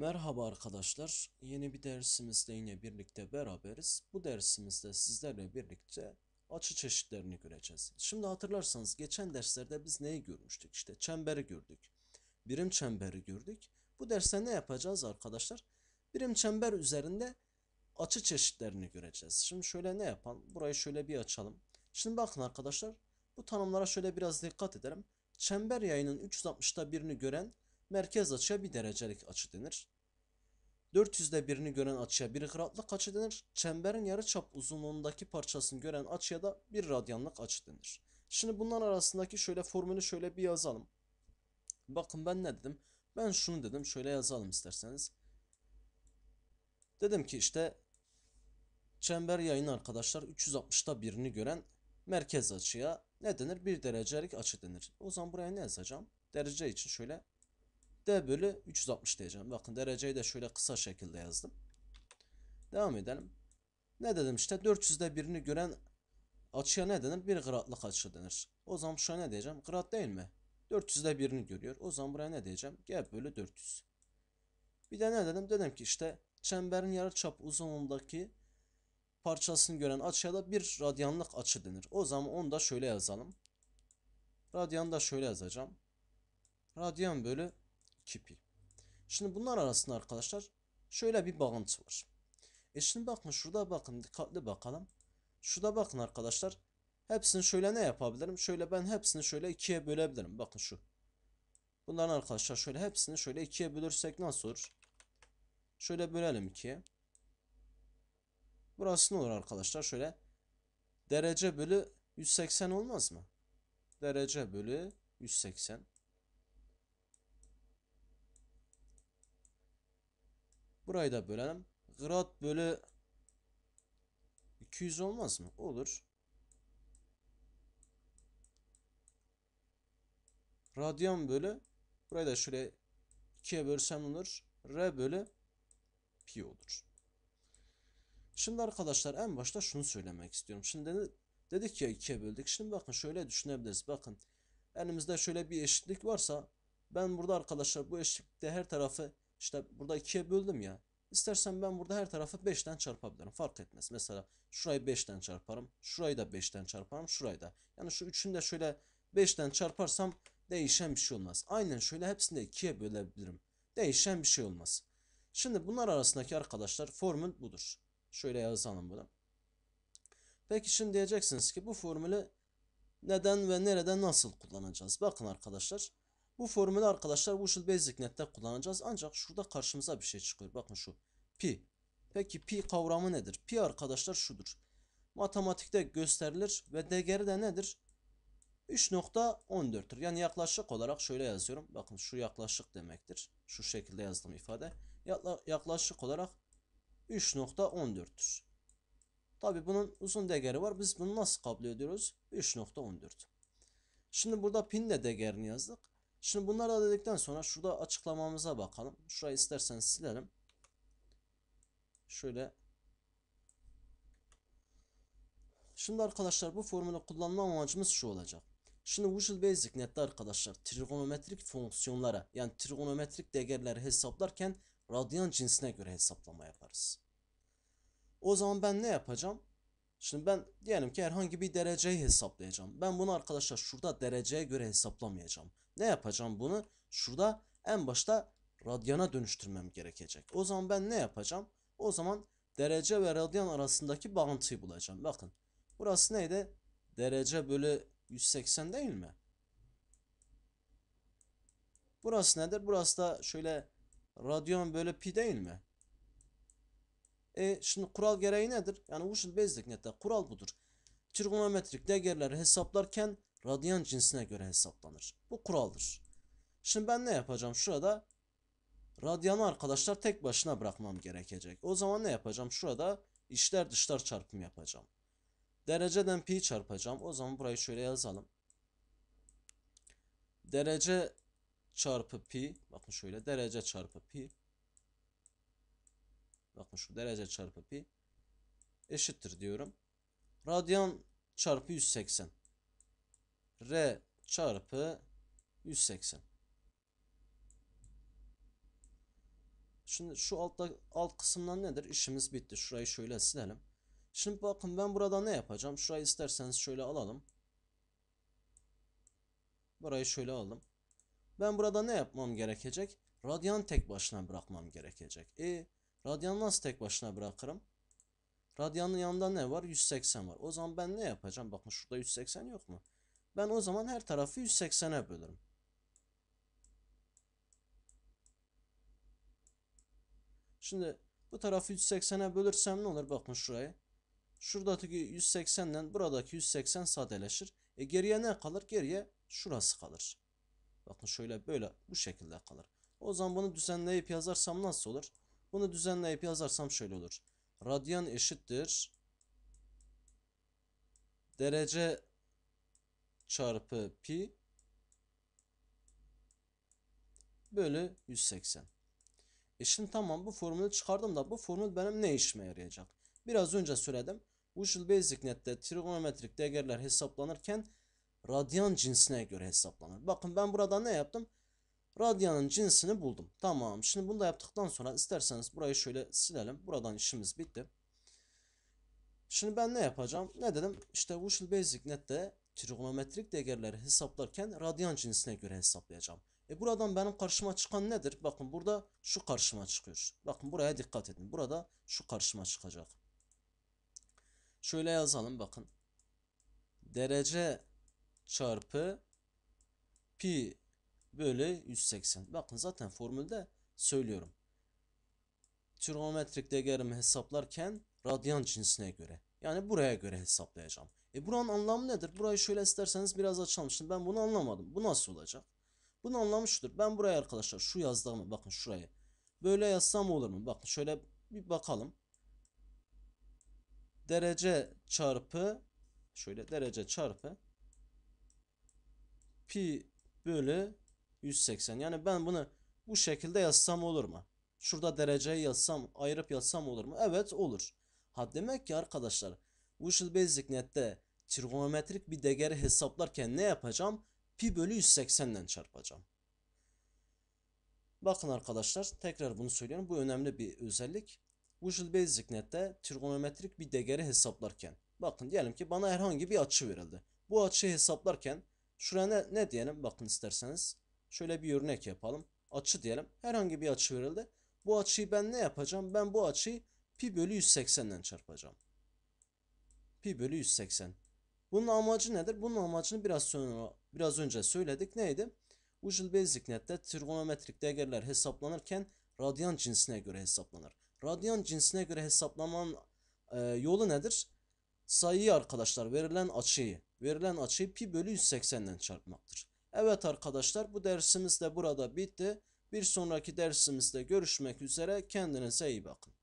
Merhaba arkadaşlar. Yeni bir dersimizde yine birlikte beraberiz. Bu dersimizde sizlerle birlikte açı çeşitlerini göreceğiz. Şimdi hatırlarsanız geçen derslerde biz neyi görmüştük? İşte çemberi gördük. Birim çemberi gördük. Bu derste ne yapacağız arkadaşlar? Birim çember üzerinde açı çeşitlerini göreceğiz. Şimdi şöyle ne yapalım? Burayı şöyle bir açalım. Şimdi bakın arkadaşlar. Bu tanımlara şöyle biraz dikkat edelim. Çember yayının 360'ta birini gören merkez açıya bir derecelik açı denir. 400'de birini gören açıya bir gradlık açı denir. Çemberin yarıçap uzunluğundaki parçasını gören açıya da bir radyanlık açı denir. Şimdi bunların arasındaki şöyle formülü şöyle bir yazalım. Bakın ben ne dedim? Ben şunu dedim. Şöyle yazalım isterseniz. Dedim ki işte çember yayını arkadaşlar 360'ta birini gören merkez açıya ne denir? Bir derecelik açı denir. O zaman buraya ne yazacağım? Derece için şöyle D bölü 360 diyeceğim. Bakın dereceyi de şöyle kısa şekilde yazdım. Devam edelim. Ne dedim işte 400'de birini gören açıya ne denir? Bir gradlık açı denir. O zaman şu ne diyeceğim? Grad değil mi? 400'de birini görüyor. O zaman buraya ne diyeceğim? G bölü 400. Bir de ne dedim? Dedim ki işte çemberin yarıçap uzunluğundaki parçasını gören açıya da bir radyanlık açı denir. O zaman onu da şöyle yazalım. Radyan da şöyle yazacağım. Radyan bölü 2pi. Şimdi bunlar arasında arkadaşlar şöyle bir bağıntı var. E şimdi bakın şurada bakın dikkatli bakalım. Şurada bakın arkadaşlar. Hepsini şöyle ne yapabilirim? Şöyle ben hepsini şöyle ikiye bölebilirim. Bakın şu. Bunların arkadaşlar şöyle hepsini şöyle ikiye bölürsek nasıl olur? Şöyle bölelim ikiye. Burası ne olur arkadaşlar? Şöyle derece bölü 180 olmaz mı? Derece bölü 180. Burayı da bölelim. Grad bölü 200 olmaz mı? Olur. Radyan bölü burayı da şöyle 2'ye bölsem olur. R bölü pi olur. Şimdi arkadaşlar en başta şunu söylemek istiyorum. Şimdi dedik ya 2'ye böldük. Şimdi bakın şöyle düşünebiliriz. Bakın elimizde şöyle bir eşitlik varsa ben burada arkadaşlar bu eşitlikte her tarafı işte burada 2'ye böldüm ya. İstersen ben burada her tarafı 5'ten çarpabilirim. Fark etmez. Mesela şurayı 5'ten çarparım. Şurayı da 5'ten çarparım. Şurayı da. Yani şu üçünü de şöyle 5'ten çarparsam değişen bir şey olmaz. Aynen şöyle hepsini de 2'ye bölebilirim. Değişen bir şey olmaz. Şimdi bunlar arasındaki arkadaşlar formül budur. Şöyle yazalım bunu. Peki şimdi diyeceksiniz ki bu formülü neden ve nereden nasıl kullanacağız? Bakın arkadaşlar. Bu formülü arkadaşlar Visual Basic Net'te kullanacağız. Ancak şurada karşımıza bir şey çıkıyor. Bakın şu. Pi. Peki pi kavramı nedir? Pi arkadaşlar şudur. Matematikte gösterilir ve değeri de nedir? 3.14'tür. Yani yaklaşık olarak şöyle yazıyorum. Bakın şu yaklaşık demektir. Şu şekilde yazdım ifade. Yaklaşık olarak 3.14'tür. Tabi bunun uzun değeri var. Biz bunu nasıl kabul ediyoruz? 3.14. Şimdi burada pin de değerini yazdık. Şimdi bunları da dedikten sonra şurada açıklamamıza bakalım. Şurayı isterseniz silelim. Şöyle. Şimdi arkadaşlar bu formülü kullanma amacımız şu olacak. Şimdi Visual Basic Net'te arkadaşlar trigonometrik fonksiyonlara yani trigonometrik değerleri hesaplarken radyan cinsine göre hesaplama yaparız. O zaman ben ne yapacağım? Şimdi ben diyelim ki herhangi bir dereceyi hesaplayacağım. Ben bunu arkadaşlar şurada dereceye göre hesaplamayacağım. Ne yapacağım bunu? Şurada en başta radyana dönüştürmem gerekecek. O zaman ben ne yapacağım? O zaman derece ve radyan arasındaki bağıntıyı bulacağım. Bakın burası neydi? Derece bölü 180 değil mi? Burası nedir? Burası da şöyle radyan bölü pi değil mi? E şimdi kural gereği nedir? Yani Visual Basic Net'te kural budur. Trigonometrik değerleri hesaplarken radyan cinsine göre hesaplanır. Bu kuraldır. Şimdi ben ne yapacağım? Şurada radyanı arkadaşlar tek başına bırakmam gerekecek. O zaman ne yapacağım? Şurada içler dışlar çarpımı yapacağım. Dereceden pi çarpacağım. O zaman burayı şöyle yazalım. Derece çarpı pi. Bakın şöyle derece çarpı pi. Bakın şu derece çarpı pi eşittir diyorum. Radyan çarpı 180. R çarpı 180. Şimdi şu altta alt kısımdan nedir? İşimiz bitti. Şurayı şöyle silelim. Şimdi bakın ben burada ne yapacağım? Şurayı isterseniz şöyle alalım. Burayı şöyle aldım. Ben burada ne yapmam gerekecek? Radyan tek başına bırakmam gerekecek. E, radyan nasıl tek başına bırakırım? Radyanın yanında ne var? 180 var. O zaman ben ne yapacağım? Bakın şurada 180 yok mu? Ben o zaman her tarafı 180'e bölürüm. Şimdi bu tarafı 180'e bölürsem ne olur? Bakın şuraya. Şuradaki 180 ile buradaki 180 sadeleşir. E geriye ne kalır? Geriye şurası kalır. Bakın şöyle böyle bu şekilde kalır. O zaman bunu düzenleyip yazarsam nasıl olur? Bunu düzenleyip yazarsam şöyle olur. Radyan eşittir. Derece çarpı pi bölü 180. E şimdi tamam bu formülü çıkardım da bu formül benim ne işime yarayacak? Biraz önce söyledim. Visual Basic trigonometrik değerler hesaplanırken radyan cinsine göre hesaplanır. Bakın ben burada ne yaptım? Radyanın cinsini buldum. Tamam. Şimdi bunu da yaptıktan sonra isterseniz burayı şöyle silelim. Buradan işimiz bitti. Şimdi ben ne yapacağım? Ne dedim? İşte Visual Basic Net'te trigonometrik değerleri hesaplarken radyan cinsine göre hesaplayacağım. E buradan benim karşıma çıkan nedir? Bakın burada şu karşıma çıkıyor. Bakın buraya dikkat edin. Burada şu karşıma çıkacak. Şöyle yazalım bakın. Derece çarpı pi bölü 180. Bakın zaten formülde söylüyorum. Trigonometrik değerimi hesaplarken radyan cinsine göre. Yani buraya göre hesaplayacağım. E buranın anlamı nedir? Burayı şöyle isterseniz biraz açalım. Şimdi ben bunu anlamadım. Bu nasıl olacak? Bunun anlamı şudur. Ben buraya arkadaşlar şu yazdığımı bakın şurayı. Böyle yazsam olur mu? Bakın şöyle bir bakalım. Derece çarpı şöyle derece çarpı pi bölü 180. Yani ben bunu bu şekilde yazsam olur mu? Şurada dereceyi yazsam, ayırıp yazsam olur mu? Evet olur. Ha demek ki arkadaşlar Visual Basic Net'te trigonometrik bir değeri hesaplarken ne yapacağım? Pi bölü 180 ile çarpacağım. Bakın arkadaşlar tekrar bunu söylüyorum. Bu önemli bir özellik. Visual Basic Net'te trigonometrik bir değeri hesaplarken. Bakın diyelim ki bana herhangi bir açı verildi. Bu açıyı hesaplarken şuraya ne, ne diyelim? Bakın isterseniz. Şöyle bir örnek yapalım. Açı diyelim. Herhangi bir açı verildi. Bu açıyı ben ne yapacağım? Ben bu açıyı pi bölü 180 ile çarpacağım. Pi bölü 180. Bunun amacı nedir? Bunun amacını biraz sonra biraz önce söyledik. Neydi? Visual Basic trigonometrik değerler hesaplanırken radyan cinsine göre hesaplanır. Radyan cinsine göre hesaplamanın e, yolu nedir? Sayıyı arkadaşlar verilen açıyı, verilen açıyı pi bölü 180 ile çarpmaktır. Evet arkadaşlar bu dersimiz de burada bitti. Bir sonraki dersimizde görüşmek üzere. Kendinize iyi bakın.